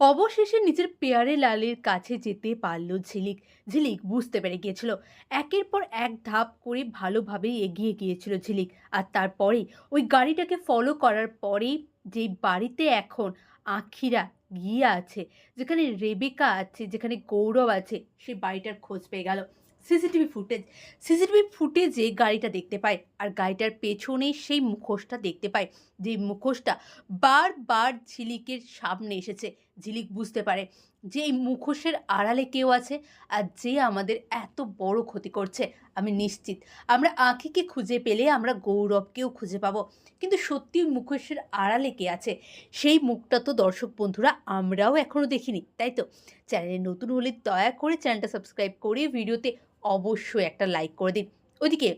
অবশেষে নিজের পেয়ারে লালের কাছে যেতে পারল ঝিলিক। ঝিলিক বুঝতে পেরে গিয়েছিল। একের পর এক ধাপ করে ভালোভাবেই এগিয়ে গিয়েছিল ঝিলিক। আর তারপরে ওই গাড়িটাকে ফলো করার পরেই যে বাড়িতে এখন আখিরা গিয়ে আছে, যেখানে রেবেকা আছে, যেখানে গৌরব আছে, সে বাড়িটার খোঁজ পেয়ে গেল। সিসিটিভি ফুটেজ সিসিটিভি ফুটেজে গাড়িটা দেখতে পায় আর গাড়িটার পেছনে সেই মুখোশটা দেখতে পায়। যে মুখোশটা বারবার ঝিলিকের সামনে এসেছে। ঝিলিক বুঝতে পারে যে এই মুখোশের আড়ালে কেউ আছে আর যে আমাদের এত বড় ক্ষতি করছে, আমি নিশ্চিত। আমরা আঁখিকে খুঁজে পেলে আমরা গৌরবকেও খুঁজে পাবো। কিন্তু সত্যি মুখোশের আড়ালে কে আছে? সেই মুখটা তো দর্শক বন্ধুরা আমরাও এখনও দেখিনি, তাই তো? চ্যানেলে নতুন হলে দয়া করে চ্যানেলটা সাবস্ক্রাইব করে ভিডিওতে অবশ্যই একটা লাইক করে দিন। ওদিকে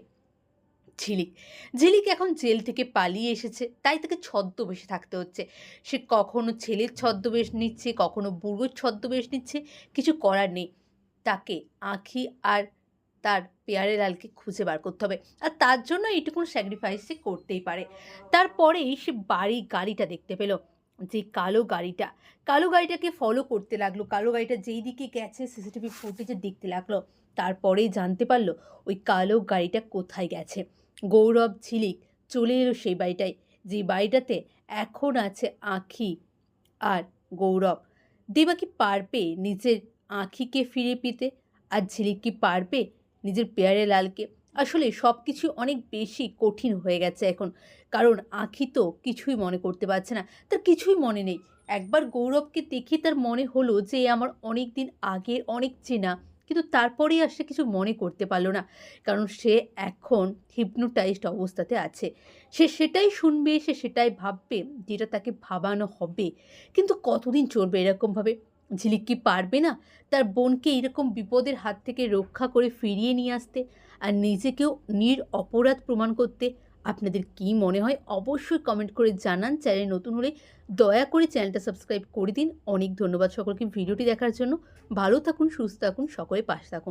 ঝিলিক। ঝিলিক এখন জেল থেকে পালিয়ে এসেছে, তাই তাকে ছদ্মবেশে থাকতে হচ্ছে। সে কখনো ছেলের ছদ্মবেশ নিচ্ছে, কখনো বুড়োর ছদ্মবেশ নিচ্ছে, কিছু করার নেই। তাকে আঁখি আর তার পেয়ারে লালকে খুঁজে বার করতে হবে। আর তার জন্য এইটুকুন স্যাক্রিফাইস সে করতেই পারে। তারপরেই সে বাড়ি গাড়িটা দেখতে পেল, যে কালো গাড়িটা। কালো গাড়িটাকে ফলো করতে লাগল। কালো গাড়িটা যেই দিকে গেছে সিসিটিভি ফুটেজে দেখতে লাগল। তারপরেই জানতে পারল ওই কালো গাড়িটা কোথায় গেছে। গৌরব ঝিলিক চলে এলো সেই বাড়িটায়। যে বাড়িটাতে এখন আছে আঁখি আর গৌরব। দেবা কি পারবে নিজের আঁখিকে ফিরে পেতে? আর ঝিলিক কি পারবে নিজের পেয়ারে লালকে? আসলে সব কিছু অনেক বেশি কঠিন হয়ে গেছে এখন। কারণ আঁখি তো কিছুই মনে করতে পারছে না। তার কিছুই মনে নেই। একবার গৌরবকে দেখে তার মনে হলো যে, আমার অনেক দিন আগের অনেক চেনা কিন্তু তারপরেই আর সে কিছু মনে করতে পারল না। কারণ সে এখন হিপনোটাইজড অবস্থাতে আছে। সে সেটাই শুনবে, সে সেটাই ভাববে যেটা তাকে ভাবানো হবে। কিন্তু কতদিন চলবে এরকমভাবে ঝিলিক কি পারবে না তার বোনকে এরকম বিপদের হাত থেকে রক্ষা করে ফিরিয়ে নিয়ে আসতে আর নিজেকেও নির অপরাধ প্রমাণ করতে? আপনাদের কি মনে হয়? অবশ্যই কমেন্ট করে জানান। চ্যানেল নতুন হলে দয়া করে চ্যানেলটা সাবস্ক্রাইব করে দিন। অনেক ধন্যবাদ সকলকে ভিডিওটি দেখার জন্য। ভালো থাকুন, সুস্থ থাকুন, সকলে পাশ থাকুন।